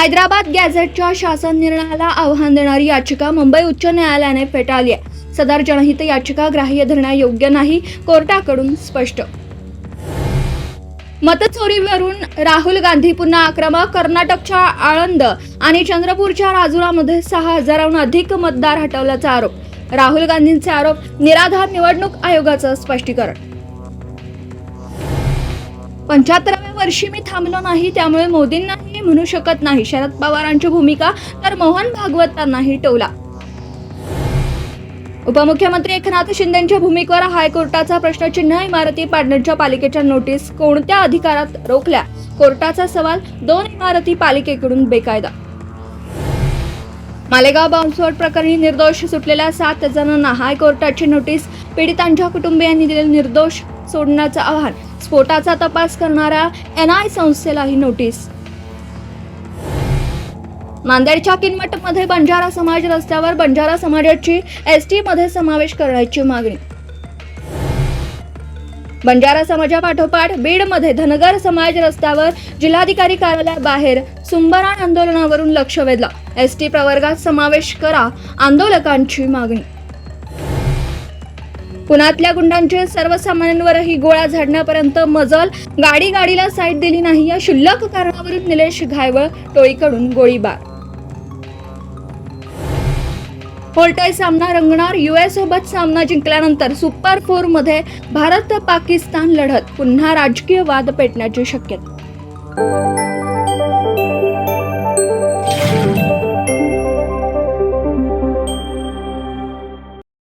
हैदराबाद गॅझेटच्या शासन निर्णयाला आव्हान देणारी याचिका मुंबई उच्च न्यायालयाने फेटाळली आहे. सदर जनहित याचिका ग्राह्य धरण्यायोग्य नाही कोर्टाकडून स्पष्ट. मतचोरीवरून राहुल गांधी पुन्हा आक्रमक कर्नाटकच्या आळंद आणि चंद्रपूरच्या राजुरामध्ये सहा हजाराहून अधिक मतदार हटवल्याचा आरोप. राहुल गांधींचे आरोप निराधार निवडणूक आयोगाचं स्पष्टीकरण. पंच्याहत्तर वर्षी मी थांबलो नाही त्यामुळे मोदींनाही म्हणू शकत नाही. शरद पवारांची भूमिका तर मोहन भागवतांनाही टोला. उपमुख्यमंत्री एकनाथ शिंदेच्या भूमिकेवर हायकोर्टाचा प्रश्नचिन्ह इमारती पाडण्याच्या पालिकेच्या नोटीस कोणत्या अधिकारात रोखल्या? कोर्टाचा सवाल दोन इमारती पालिकेकडून बेकायदा. मालेगाव बॉम्बस्फोट प्रकरणी निर्दोष सुटलेल्या सात जणांना हायकोर्टाची नोटीस पीडितांच्या कुटुंबियांनी दिलेले निर्दोष सोडण्याचं आवाहन. स्फोटाचा तपास करणाऱ्या एन आय संस्थेलाही नोटीस. नांदेडच्या किनमटमध्ये बंजारा समाज रस्त्यावर बंजारा समाजाची एस टी मध्ये समावेश करण्याची मागणी. बंजारा समाजापाठोपाठ बीडमध्ये धनगर समाज रस्त्यावर जिल्हाधिकारी कार्यालयाबाहेर सुंबरान आंदोलनावरून लक्ष वेधलं. एस टी प्रवर्गात समावेश करा आंदोलकांची मागणी. पुण्यातल्या गुंडांचे सर्वसामान्यांवरही गोळ्या झाडण्यापर्यंत मजल गाडी गाडीला साईड दिली नाही. या शुल्लक कारणावरून निलेश घायवळ टोळीकडून गोळीबार. होल्टाय सामना रंगणार युएस सोबत सामना जिंकल्यानंतर सुपर फोरमध्ये भारत पाकिस्तान लढत. पुन्हा राजकीय वाद पेटण्याची शक्यता.